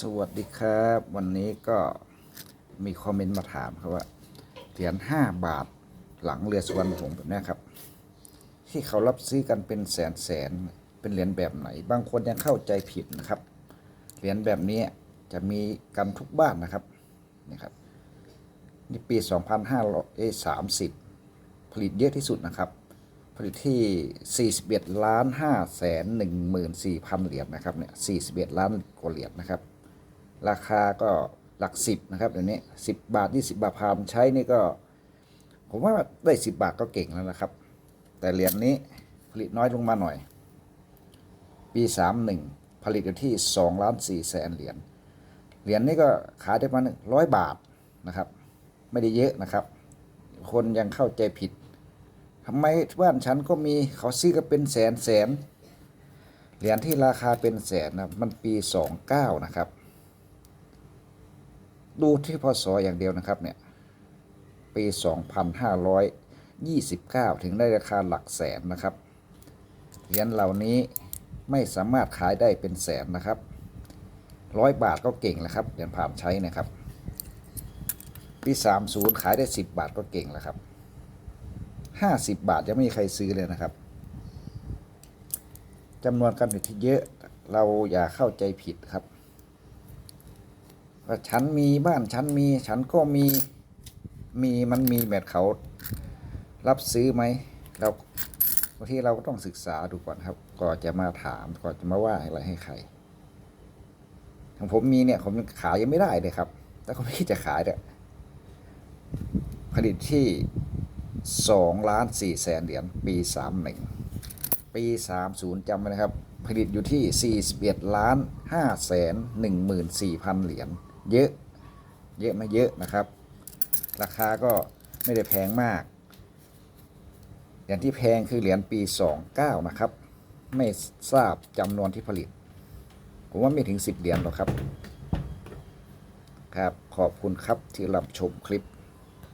สวัสดีครับ วันนี้ก็มีคอมเมนต์มาถามครับว่าเหรียญห้าบาทหลังเรือสวรรณหงส์แบบนี้ครับ ที่เขารับซื้อกันเป็นแสนแสนเป็นเหรียญแบบไหน บางคนยังเข้าใจผิดนะครับเหรียญแบบนี้จะมีกันทุกบ้านนะครับนี่ครับนี่ปี 2530 ผลิตเยอะที่สุดนะครับ ผลิตที่ 41ล้าน5แสน14,000 เหรียญนะครับเนี่ย41 ล้านกว่าเหรียญนะครับ ราคาก็หลัก10นะครับเดี๋ยวนี้10บบาท20บาทพามใช้นี่ก็ ผมว่าได้10บบาทก็เก่งแล้วนะครับ แต่เหรียญนี้ผลิตน้อยลงมาหน่อย ปี31ผลิตอยู่ที่2ล้าน4แสนเหรียญเหรียญนี้ก็ขายได้ประมาณร้อยบาทนะครับ ไม่ได้เยอะนะครับ คนยังเข้าใจผิดทำไมบ้านฉันก็มีเขาซื้อกันเป็นแสนแสนเหรียญที่ราคาเป็นแสนนะมันปีสองเก้านะครับ ดูที่พศอย่างเดียวนะครับเนี่ยปีสองพันห้าร้อยยี่สิบเก้าถึงได้ราคาหลักแสนนะครับเหรียญเหล่านี้ไม่สามารถขายได้เป็นแสนนะครับร้อยบาทก็เก่งแล้วครับเหรียญผ่านใช้นะครับ ปีสามศูนย์ขายได้สิบบาทก็เก่งแล้วครับห้าสิบบาทยังไม่มีใครซื้อเลยนะครับจำนวนการผลิตที่เยอะเราอย่าเข้าใจผิดครับ ว่าฉันมีบ้านฉันมีฉันก็มีมีมันมีแบบเขารับซื้อไหมเราบางทีเราก็ต้องศึกษาดูก่อนครับ ก่อนจะมาถามก่อนจะมาว่าอะไรให้ใครของผมมีเนี่ยผมขายยังไม่ได้เลยครับ แต่ก็ไม่คิดจะขายเนี่ยผลิตที่สองล้านสี่แสนเหรียญปีสามหนึ่งปีสามศูนย์จำไว้นะครับ ผลิตอยู่ที่สี่สิบเอ็ดล้านห้าแสนหนึ่งหมื่นสี่พันเหรียญ เยอะ เยอะมาเยอะนะครับ ราคาก็ไม่ได้แพงมากอย่างที่แพงคือเหรียญปีสองเก้านะครับ ไม่ทราบจำนวนที่ผลิต ผมว่าไม่ถึงสิบเหรียญหรอกครับ ครับ ขอบคุณครับที่รับชมคลิป